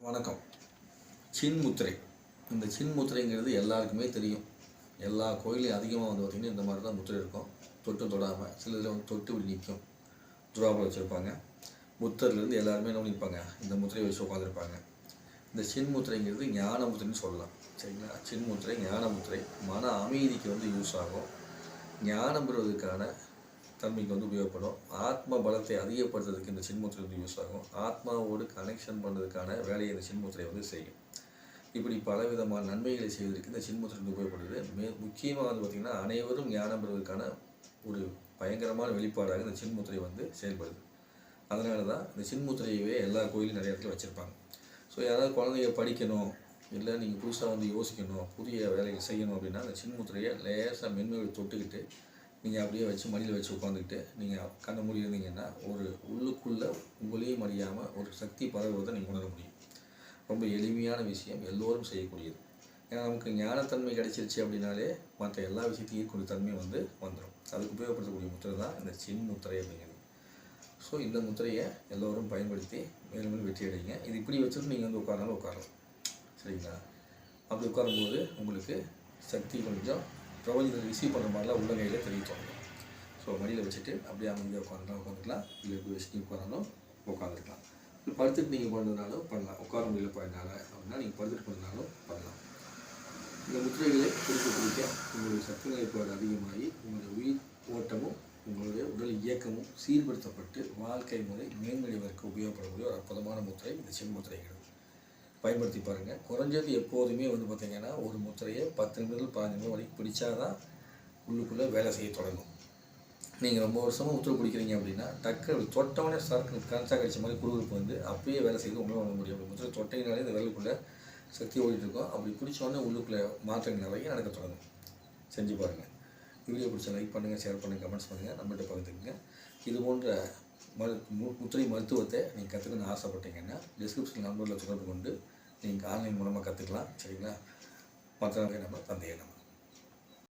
வணக்கம். சின்முத்திரை இந்த சின்முத்திரைங்கிறது எல்லாருக்குமே தெரியும். எல்லா கோயிலையும் அதிகமாக வந்து பார்த்திங்கன்னா இந்த மாதிரி தான் முத்திரை இருக்கும். தொட்டு தொடாமல் சில இதில் வந்து தொட்டு இப்படி நிற்கும். துராபுரம் வச்சுருப்பாங்க. புத்தர்லேருந்து எல்லாருமே என்ன நிற்பாங்க இந்த முத்திரையை வச்சு உட்காந்துருப்பாங்க இந்த சின்முத்திரைங்கிறது ஞான முத்திரைன்னு சொல்லலாம். சரிங்களா? சின்முத்திரை ஞான முத்திரை. மன அமைதிக்கு வந்து யூஸ் ஆகும். ஞானம் பெறுவதற்கான தன்மைக்கு வந்து உபயோகப்படும் ஆத்ம பலத்தை அதிகப்படுத்துறதுக்கு இந்த சின்முத்திரை வந்து யூஸ் ஆகும். ஆத்மாவோடு கனெக்ஷன் பண்ணுறதுக்கான வேலையை இந்த சின்முத்திரை வந்து செய்யும். இப்படி பல விதமான நன்மைகளை செய்வதற்கு இந்த சின்முத்திரை வந்து உபயோகப்படுது. மே முக்கியமாக வந்து பார்த்திங்கன்னா அனைவரும் ஞானம் பெறுவதற்கான ஒரு பயங்கரமான வெளிப்பாடாக இந்த சின்முத்திரை வந்து செயல்படுது. அதனால தான் இந்த சின்முத்திரையவே எல்லா கோயிலும் நிறைய இடத்துல வச்சுருப்பாங்க. ஸோ யாராவது குழந்தைங்க படிக்கணும் இல்லை நீங்கள் புதுசாக வந்து யோசிக்கணும் புதிய வேலைகள் செய்யணும் அப்படின்னா அந்த சின்முத்திரையை லேசாக மென்மையோடு தொட்டுக்கிட்டு நீங்கள் அப்படியே வச்சு மடியில் வச்சு உட்காந்துக்கிட்டு நீங்கள் கண்ண மூடி இருந்தீங்கன்னா ஒரு உள்ளுக்குள்ளே உங்களையும் அறியாமல் ஒரு சக்தி பரவுவதை நீங்கள் உணர முடியும். ரொம்ப எளிமையான விஷயம் எல்லோரும் செய்யக்கூடியது. ஏன்னா நமக்கு ஞானத்தன்மை கிடைச்சிருச்சு அப்படின்னாலே மற்ற எல்லா விஷயத்தையும் ஈர்க்கூடிய தன்மை வந்து வந்துடும் அதுக்கு உபயோகப்படுத்தக்கூடிய முத்திரை தான் இந்த சின் முத்திரை அப்படிங்கிறது. ஸோ இந்த முத்திரையை எல்லோரும் பயன்படுத்தி மேலும் மேலும் வெற்றி அடைங்க. இது இப்படி வச்சுட்டு நீங்கள் வந்து உட்காரனாலும் உட்காரலாம். சரிங்களா? அப்படி உட்காரும்போது உங்களுக்கு சக்தி கொஞ்சம் பிரபஞ்சத்தை ரிசீவ் பண்ணுற மாதிரிலாம் உள்ள கையில் தெரிவிப்பாங்க ஸோ மடியில் வச்சுட்டு அப்படியே அமைதியாக உட்காந்துலாம் உட்காந்துக்கலாம் இல்லை இப்படி வச்சுட்டு உட்காந்தாலும் உட்காந்துருக்கலாம் இல்லை படுத்துட்டு நீங்கள் பண்ணுறதுனாலும் பண்ணலாம். உட்கார முடியல பண்ணால அப்படின்னா நீங்கள் படுத்துட்டு பண்ணாலும் பண்ணலாம். இந்த முத்திரைகளை பிடிக்க குறிக்க உங்களுடைய சக்தி நிலைப்பாடு அதிகமாகி உங்களுடைய உயிர் ஓட்டமும் உங்களுடைய உடல் இயக்கமும் சீர்படுத்தப்பட்டு வாழ்க்கை முறை மேன்மடைவதற்கு உபயோகப்படக்கூடிய ஒரு அற்புதமான முத்திரை இந்த செம்முத்திரைகள் பயன்படுத்தி பாருங்கள் குறைஞ்சது எப்போதுமே வந்து பார்த்திங்கன்னா ஒரு முத்திரையை பத்து நிமிடங்கள் பதினஞ்சு நிமிடம் வரைக்கும் பிடிச்சா தான் உள்ளுக்குள்ளே வேலை செய்ய தொடங்கும். நீங்கள் ரொம்ப வருஷமாக உத்தரவு பிடிக்கிறீங்க அப்படின்னா டக்கு தொட்டவனே சரக்கு கன்சா கடிச்ச மாதிரி குறுகுறுப்பு வந்து அப்பயே வேலை செய்து உங்களால் வாங்க முடியும். அப்படி முத்திரை தொட்டையினாலே இந்த விரலுக்குள்ளே சக்தி ஓடிட்டு இருக்கோம். அப்படி பிடிச்சோடனே உள்ளுக்குள்ளே மாற்றங்கள் நிறைய நடக்க தொடங்கும். செஞ்சு பாருங்கள் வீடியோ பிடிச்ச லைக் பண்ணுங்கள் ஷேர் பண்ணுங்கள் கமெண்ட்ஸ் பண்ணுங்கள் நம்மகிட்ட பகிர்ந்துக்குங்க. இது போன்ற மரு மு- முத்திரை மருத்துவத்தை நீங்கள் கற்றுக்கணும்னு ஆசைப்பட்டீங்கன்னா டிஸ்கிரிப்ஷன் நம்பரில் தொடர்பு கொண்டு நீங்கள் ஆன்லைன் மூலமாக கற்றுக்கலாம் சரிங்களா? மற்ற நம்ம தந்தையை நம்ம